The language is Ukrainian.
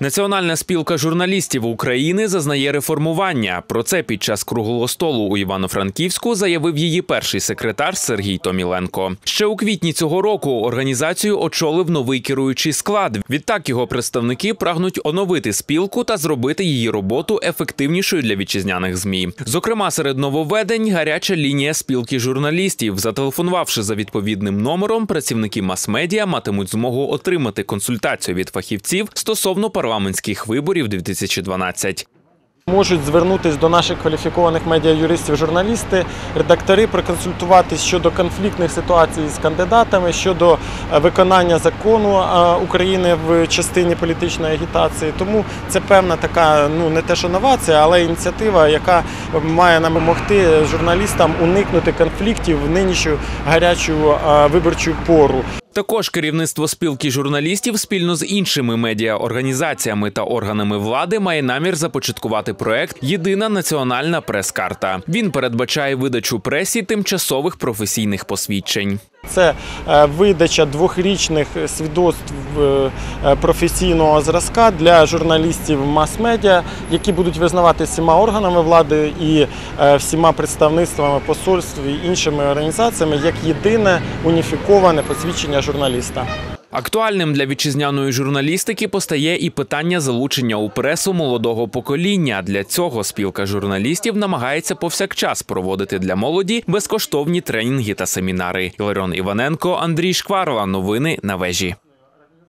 Національна спілка журналістів України зазнає реформування. Про це під час круглого столу у Івано-Франківську заявив її перший секретар Сергій Томіленко. Ще у квітні цього року організацію очолив новий керуючий склад. Відтак його представники прагнуть оновити спілку та зробити її роботу ефективнішою для вітчизняних змі. Зокрема, серед нововведень гаряча лінія спілки журналістів. Зателефонувавши за відповідним номером, працівники мас-медіа матимуть змогу отримати консультацію від фахівців стосовно парламентських виборів 2012. Можуть звернутися до наших кваліфікованих медіа-юристів, журналісти, редактори, проконсультуватись щодо конфліктних ситуацій з кандидатами, щодо е, виконання закону е, України в частині політичної агітації. Тому це певна така, ну не те, що новація, але ініціатива, яка має нам допомогти журналістам уникнути конфліктів в нинішню гарячу е, виборчу пору. Також керівництво спілки журналістів спільно з іншими медіаорганізаціями та органами влади має намір започаткувати проект Єдина національна прес-карта. Він передбачає видачу пресі тимчасових професійних посвідчень. Це е, видача двохрічних свідоцтв е, професійного зразка для журналістів мас-медіа, які будуть визнавати всіма органами влади і е, всіма представництвами посольств і іншими організаціями як єдине уніфіковане посвідчення журналіста. Актуальним для вітчизняної журналістики постає і питання залучення у пресу молодого покоління. Для цього спілка журналістів намагається повсякчас проводити для молоді безкоштовні тренінги та семінари. Іларіон Іваненко, Андрій Шкварова. Новини на вежі.